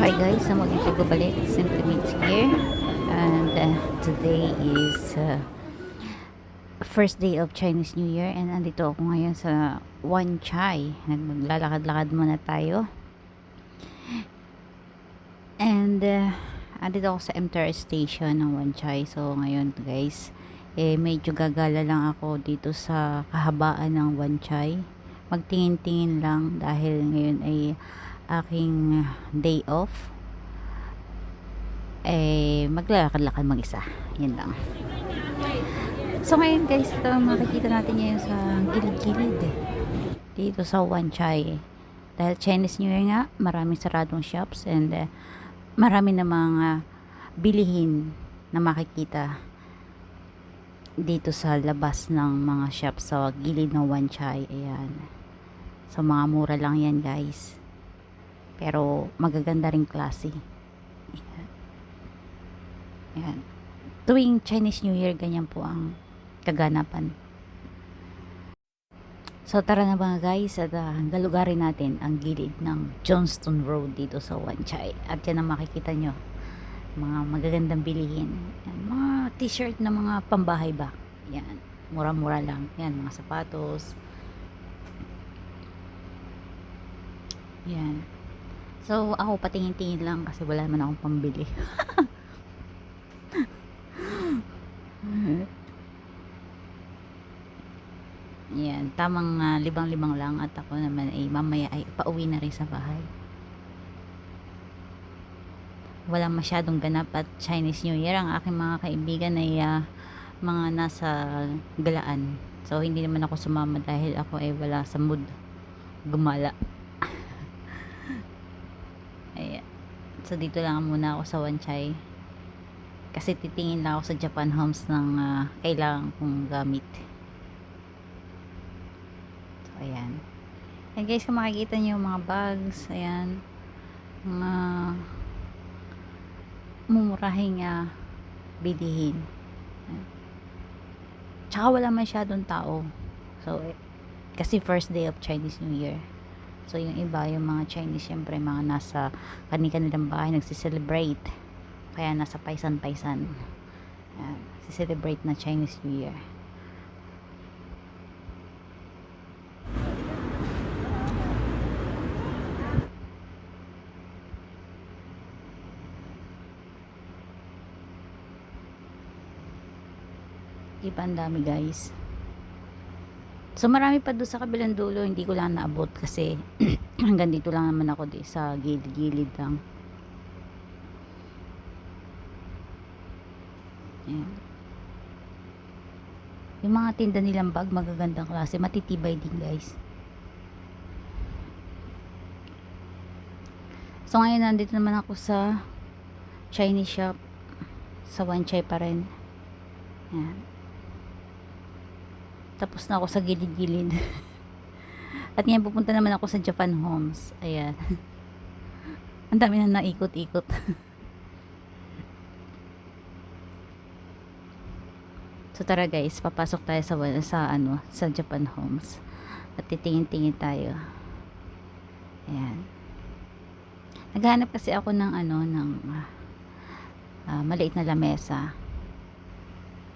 Hi guys, sa muling pagbabalik, Simply Meets here. And uh, today is uh, first day of Chinese New Year and andito ako ngayon sa Wan Chai. Naglalakad-lakad muna tayo. And uh, andito ako sa MTR station ng Wan Chai. So ngayon guys, eh medyo gagala lang ako dito sa kahabaan ng Wan Chai. Magtingin-tingin lang dahil ngayon ay aking day off eh maglalakad-lakad mag-isa. Yun lang. So ngayon guys ito makikita natin ngayon sa gilid-gilid. Dito sa Wan Chai dahil Chinese New Year nga maraming saradong shops and uh, marami na mga bilihin na makikita dito sa labas ng mga shops sa gilid ng Wan Chai ayan. So mga mura lang yan guys pero magaganda ring klase. Yan. Tuwing Chinese New Year, ganyan po ang kaganapan. So tara na mga guys at uh, galugarin natin ang gilid ng Johnston Road dito sa Wan Chai. At yan ang makikita nyo. Mga magagandang bilihin. Yan, mga t-shirt na mga pambahay ba. Yan. Mura-mura lang. Yan, mga sapatos. Yan. So, ako patingin-tingin lang kasi wala naman akong pambili. Yan, tamang ah, libang-libang lang at ako naman ay mamaya ay pauwi na rin sa bahay. Wala masyadong ganap at Chinese New Year. Ang aking mga kaibigan ay ah, mga nasa galaan. So, hindi naman ako sumama dahil ako ay wala sa mood gumala. Ayan. So, dito lang muna ako sa Wanchai. Kasi titingin lang ako sa Japan Homes ng ah, kailangan kong gamit. So, ayan. And guys, kung makikita nyo yung mga bags, ayan, mga mumurahing uh, bilihin. Ayan. Tsaka wala masyadong tao. So, eh, kasi first day of Chinese New Year. So, yung iba, yung mga Chinese, syempre, mga nasa kanilang bahay, nagsiselebrate. Kaya nasa paisan-paisan. Ayan, celebrate na Chinese New Year. Iba ang guys. So marami pa doon sa kabilang dulo, hindi ko lang naabot kasi hanggang dito lang naman ako di sa gilid-gilid lang. Ayan. Yung mga tinda nilang bag, magagandang klase. Matitibay din guys. So ngayon nandito naman ako sa Chinese shop. Sa Wan Chai pa rin. Ayan. Tapos na ako sa gilid-gilid. At ngayon pupunta naman ako sa Japan Homes. Ayan. Ang dami na naikot-ikot. so tara guys, papasok tayo sa sa ano, sa Japan Homes. At titingin-tingin tayo. Ayan. Naghanap kasi ako ng ano ng uh, maliit na lamesa.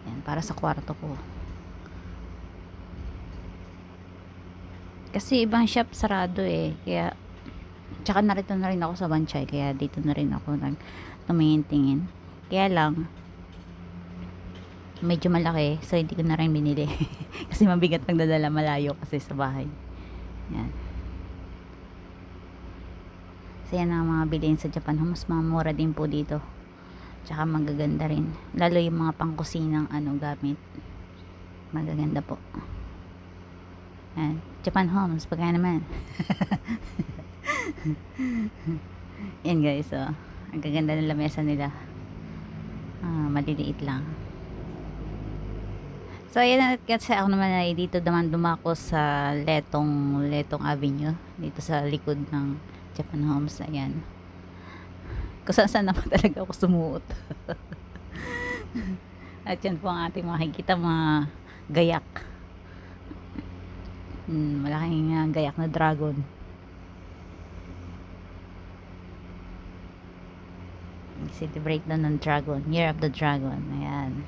Ayan, para sa kwarto ko. Kasi ibang shop sarado eh. Kaya tsaka narito na rin ako sa Banchay kaya dito na rin ako nag tumingin-tingin. Kaya lang medyo malaki so hindi ko na rin binili. Kasi mabigat pagdadala malayo kasi sa bahay. Yan. So yan ang mga bilhin sa Japan. Mas mga mura din po dito. Tsaka magaganda rin. Lalo yung mga pangkusinang ano gamit. Magaganda po yan. Japan Homes, pagka naman. Yan guys, so. Oh. Ang gaganda ng lamesa nila. Ah, maliliit lang. So, ayan kasi ako naman ay dito naman dumako sa Letong, Letong Avenue. Dito sa likod ng Japan Homes. Ayan. Kung saan saan naman talaga ako sumuot. At yan po ang ating makikita mga gayak. Hmm, malaking uh, gayak na dragon. Nagsiselebrate na ng dragon. Year of the Dragon. Ayan.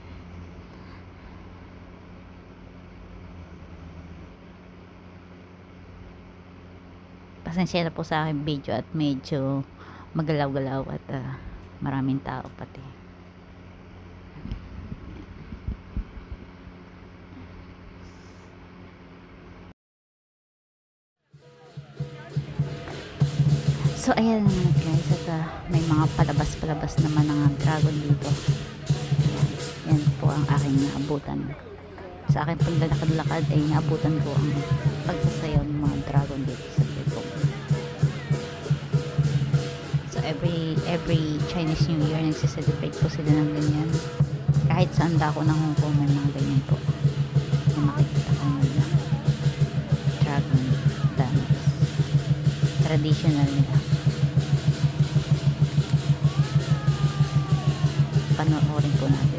Pasensya na po sa aking video at medyo magalaw-galaw at ah, maraming tao pati. So, ayan naman guys. At ah, may mga palabas-palabas naman ng dragon dito. Ayan. Yan po ang aking naabutan. Sa aking paglalakad-lakad ay naabutan ko ang pagsasayaw ng mga dragon dito sa Bicol. So, every every Chinese New Year, nagsiselebrate po sila ng ganyan. Kahit saan dako ng Hong Kong, may mga ganyan po. Na makikita ko. Traditional nila. Panoorin po natin.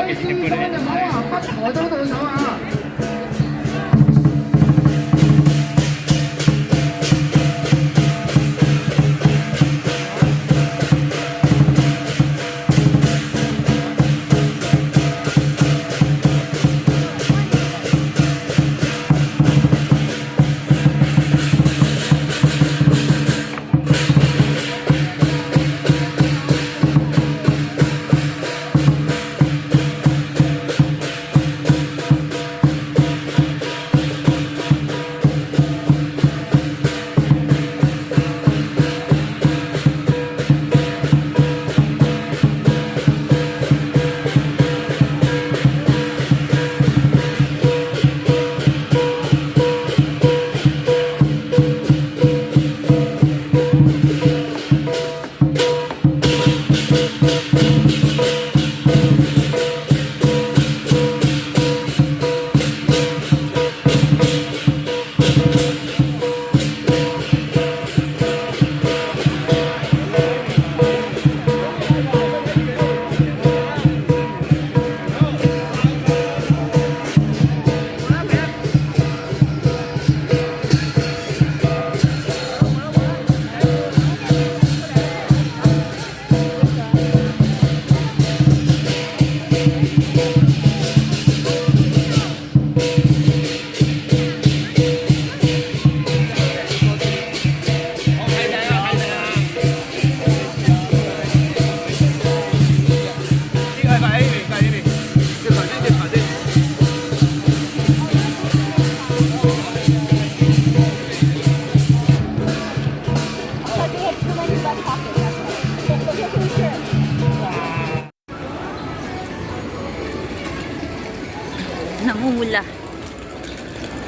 开心一下你妈呀他到这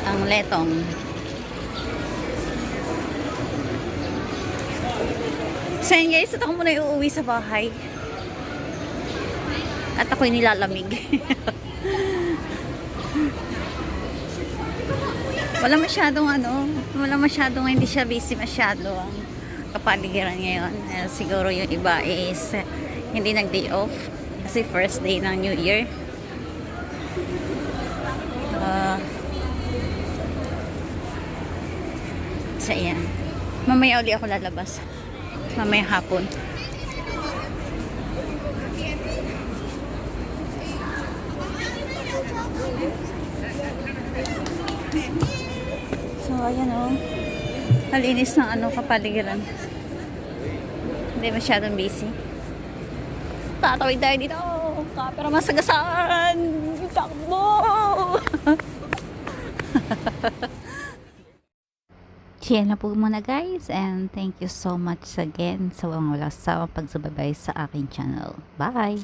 ang letong. So yun guys, ito ako muna uuwi sa bahay. At ako'y nilalamig. wala masyadong ano, wala masyadong hindi siya busy masyado ang kapaligiran ngayon. Eh, siguro yung iba is hindi nag-day off kasi first day ng New Year. Ah. So, ayan. Mamaya uli ako lalabas. Mamaya hapon. So, ayan o. Malinis ng ano, kapaligiran. Hindi masyadong busy. Tatawid tayo dito. Kapera masagasan. Takbo! Chill na po muna guys and thank you so much again sa walang walang sawang pagsubaybay sa aking channel. Bye!